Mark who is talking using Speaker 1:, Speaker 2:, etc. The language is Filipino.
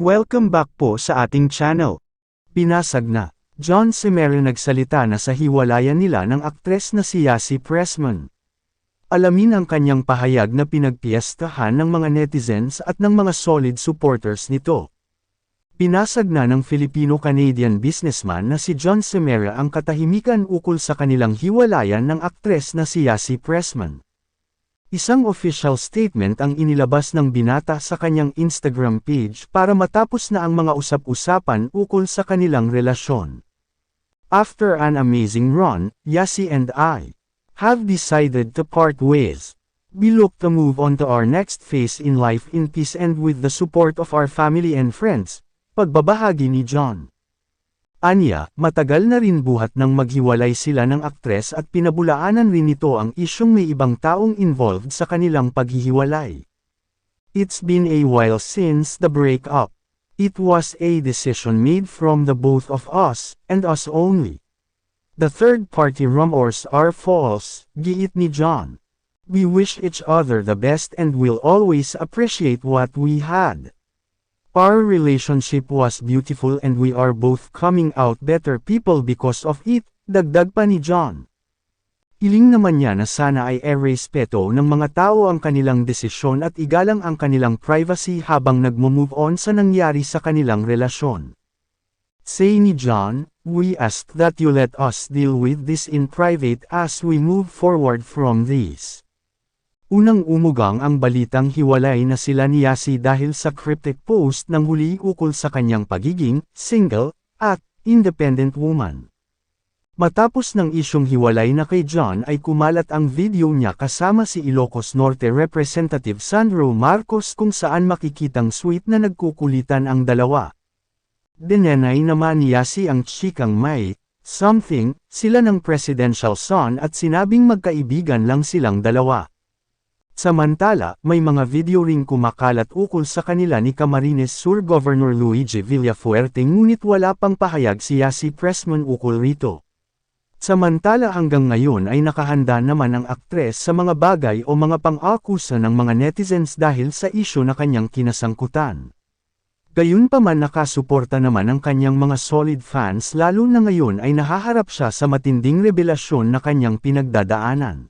Speaker 1: Welcome back po sa ating channel. Pinasag na, John Semero nagsalita na sa hiwalayan nila ng aktres na si Yasi Pressman. Alamin ang kanyang pahayag na pinagpiestahan ng mga netizens at ng mga solid supporters nito. Pinasag na ng Filipino-Canadian businessman na si John Semera ang katahimikan ukol sa kanilang hiwalayan ng aktres na si Yasi Pressman. Isang official statement ang inilabas ng binata sa kanyang Instagram page para matapos na ang mga usap-usapan ukol sa kanilang relasyon. After an amazing run, Yasi and I have decided to part ways. We look to move on to our next phase in life in peace and with the support of our family and friends, pagbabahagi ni John. Anya, matagal na rin buhat nang maghiwalay sila ng aktres at pinabulaanan rin nito ang isyong may ibang taong involved sa kanilang paghihiwalay. It's been a while since the breakup. It was a decision made from the both of us, and us only. The third-party rumors are false, giit ni John. We wish each other the best and will always appreciate what we had. Our relationship was beautiful and we are both coming out better people because of it, dagdag pa ni John. Iling naman niya na sana ay e-respeto ng mga tao ang kanilang desisyon at igalang ang kanilang privacy habang nagmo-move on sa nangyari sa kanilang relasyon. Say ni John, we ask that you let us deal with this in private as we move forward from this. Unang umugang ang balitang hiwalay na sila ni Yasi dahil sa cryptic post ng huli ukol sa kanyang pagiging single at independent woman. Matapos ng isyong hiwalay na kay John ay kumalat ang video niya kasama si Ilocos Norte Representative Sandro Marcos kung saan makikitang sweet na nagkukulitan ang dalawa. Dinenay naman ni Yasi ang chikang may, something, sila ng presidential son at sinabing magkaibigan lang silang dalawa. Samantala, may mga video ring kumakalat ukol sa kanila ni Camarines Sur Governor Luigi Villafuerte ngunit wala pang pahayag si Yasi Pressman ukol rito. Samantala hanggang ngayon ay nakahanda naman ang aktres sa mga bagay o mga pang-akusa ng mga netizens dahil sa isyo na kanyang kinasangkutan. Gayunpaman nakasuporta naman ang kanyang mga solid fans lalo na ngayon ay nahaharap siya sa matinding revelasyon na kanyang pinagdadaanan.